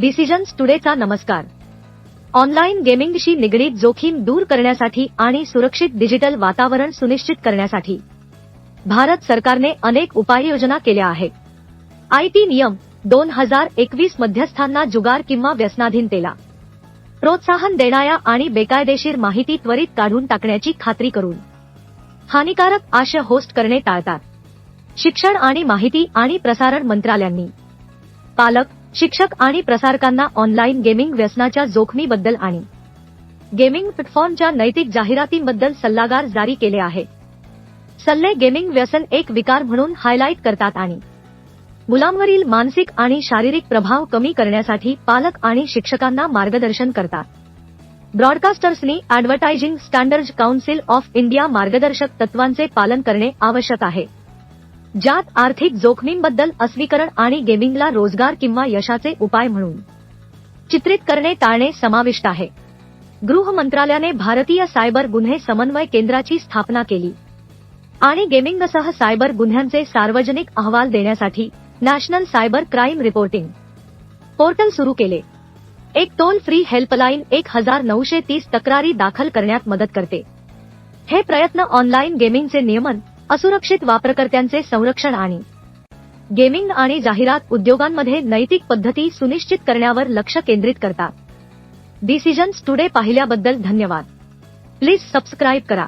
Decisions टुडेचा नमस्कार. Online गेमिंगशी निगडीत जोखीम दूर करण्यासाठी आणि सुरक्षित डिजिटल वातावरण सुनिश्चित करण्यासाठी भारत सरकारने अनेक उपाययोजना केल्या आहेत. आयटी नियम दोन हजार एकवीस मध्यस्थांना जुगार किंवा व्यसनाधीनतेला प्रोत्साहन देणाऱ्या आणि बेकायदेशीर माहिती त्वरित काढून टाकण्याची खात्री करून. हानिकारक आशय होस्ट करणे टाळतात. शिक्षण आणि माहिती आणि प्रसारण मंत्रालयांनी. पालक शिक्षक आणि प्रसारकांना ऑनलाईन गेमिंग व्यसनाच्या जोखमीबद्दल आणि गेमिंग प्लॅटफॉर्मच्या नैतिक जाहिरातींबद्दल सल्लागार जारी केले आहे. सल्ले गेमिंग व्यसन एक विकार म्हणून हायलाईट करतात आणि मुलांवरील मानसिक आणि शारीरिक प्रभाव कमी करण्यासाठी पालक आणि शिक्षकांना मार्गदर्शन करतात. ब्रॉडकास्टर्सनी advertising standard council of India मार्गदर्शक तत्वांचे पालन करणे आवश्यक आहे. ज्यात आर्थिक जोखमींबद्दल अस्वीकरण आणि गेमिंगला रोजगार किंवा यशाचे उपाय म्हणून. चित्रित करणे टाळणे समाविष्ट आहे. गृह मंत्रालयाने भारतीय सायबर गुन्हे समन्वय केंद्राची स्थापना केली. आणि गेमिंगसह सायबर गुन्ह्यांचे सार्वजनिक अहवाल देण्यासाठी national cyber crime reporting portal सुरू केले. एक टोल फ्री हेल्पलाईन एक हजार नऊशे तीस तक्रारी दाखल करण्यात मदत करते. हे प्रयत्न ऑनलाईन गेमिंगचे नियमन असुरक्षित वापरकर्त्यांचे संरक्षण आणि गेमिंग आणि जाहिरात उद्योगांमध्ये नैतिक पद्धती सुनिश्चित करण्यावर लक्ष केंद्रित करतात. डिसिजन्स टुडे पाहिल्याबद्दल धन्यवाद. प्लीज सबस्क्राईब करा.